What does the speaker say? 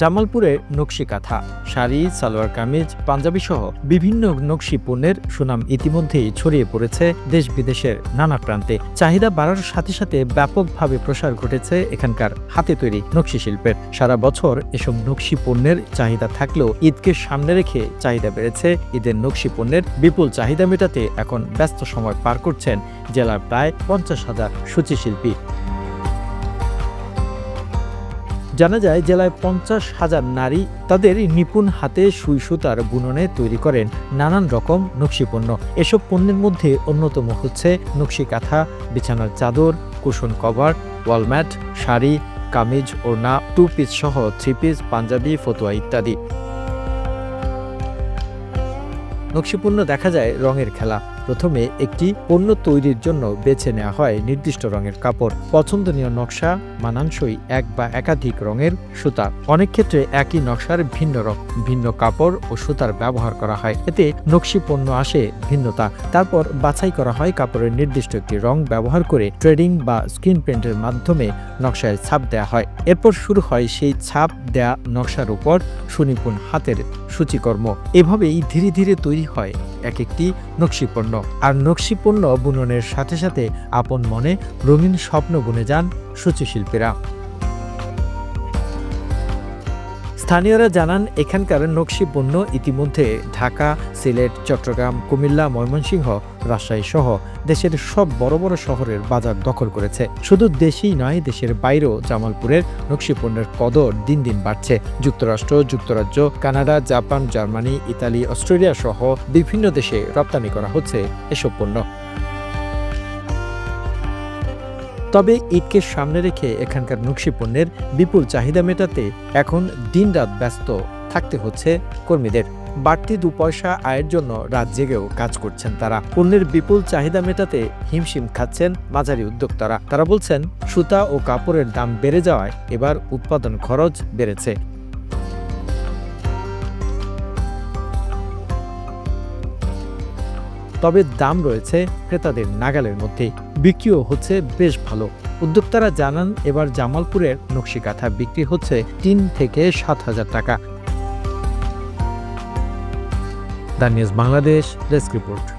জামালপুরে নকশি কাঁথা শাড়ি, সালোয়ার কামিজ, পাঞ্জাবি সহ বিভিন্ন নকশি পণ্যের সুনাম ইতিমধ্যেই ছড়িয়ে পড়েছে দেশ বিদেশের নানা প্রান্তে। চাহিদা বাড়ার সাথে সাথে ব্যাপকভাবে প্রসার ঘটেছে এখানকার হাতে তৈরি নকশি শিল্পের। সারা বছর এসব নকশি পণ্যের চাহিদা থাকলেও ঈদকে সামনে রেখে চাহিদা বেড়েছে। ঈদের নকশি পণ্যের বিপুল চাহিদা মেটাতে এখন ব্যস্ত সময় পার করছেন জেলার প্রায় পঞ্চাশ হাজার সূচিশিল্পী জানা যায়, জেলায় পঞ্চাশ হাজার নারী তাদের নিপুণ হাতে সুই সুতার বুননে তৈরি করেন নানান রকম নকশিপণ্য এসব পণ্যের মধ্যে অন্যতম হচ্ছে নকশি কাঁথা, বিছানার চাদর, cushion cover, wall mat, sari, kameez, ওড়না টু পিস সহ থ্রি পিস পাঞ্জাবি, ফতুয়া ইত্যাদি। নকশিপণ্য দেখা যায় রঙের খেলা। প্রথমে একটি পণ্য তৈরির জন্য বেছে নেওয়া হয় নির্দিষ্ট রঙের কাপড়। পছন্দনীয় নকশা মানানসই এক বা একাধিক রঙের সুতা। অনেক ক্ষেত্রে একই নকশার ভিন্ন রং, ভিন্ন কাপড় ও সুতার ব্যবহার করা হয়। এতে নকশি পণ্য আসে ভিন্নতা। তারপর বাছাই করা হয় কাপড়ের নির্দিষ্ট একটি রং ব্যবহার করে ট্রেডিং বা স্ক্রিন প্রিন্টের মাধ্যমে নকশায় ছাপ দেওয়া হয়। এরপর শুরু হয় সেই ছাপ দেয়া নকশার উপর সুনিপুণ হাতের সূচিকর্ম। এভাবেই ধীরে ধীরে তৈরি হয় এক একটি নকশিপণ্য আর নকশিপণ্য বুননের সাথে সাথে আপন মনে রঙিন স্বপ্ন বুনে যান সূচিশিল্পীরা। স্থানীয়রা জানান, এখানকার নকশি পণ্য ইতিমধ্যে ঢাকা, সিলেট, চট্টগ্রাম, কুমিল্লা, ময়মনসিংহ রাজশাহী সহ দেশের সব বড় বড় শহরের বাজার দখল করেছে। শুধু দেশেই নয়, দেশের বাইরেও জামালপুরের নকশি পণ্যের কদর দিন দিন বাড়ছে। যুক্তরাষ্ট্র, যুক্তরাজ্য, Canada, Japan, Germany, Italy Australia সহ বিভিন্ন দেশে রপ্তানি করা হচ্ছে এসব পণ্য। তবে ঈদকে সামনে রেখে এখানকার নকশি পণ্যের বিপুল চাহিদা মেটাতে এখন দিনরাত ব্যস্ত থাকতে হচ্ছে কর্মীদের। বাড়তি দু পয়সা আয়ের জন্য রাত জেগেও কাজ করছেন তারা। পণ্যের বিপুল চাহিদা মেটাতে হিমশিম খাচ্ছেন মাঝারি উদ্যোক্তারা। তারা বলছেন, সুতা ও কাপড়ের দাম বেড়ে যাওয়ায় এবার উৎপাদন খরচ বেড়েছে। তবে দাম রয়েছে ক্রেতাদের নাগালের মধ্যে। বিক্রিও হচ্ছে বেশ ভালো। উদ্যোক্তারা জানান, এবার জামালপুরের নকশি কাঁথা বিক্রি হচ্ছে তিন থেকে সাত হাজার টাকা। The news Bangladesh desk report.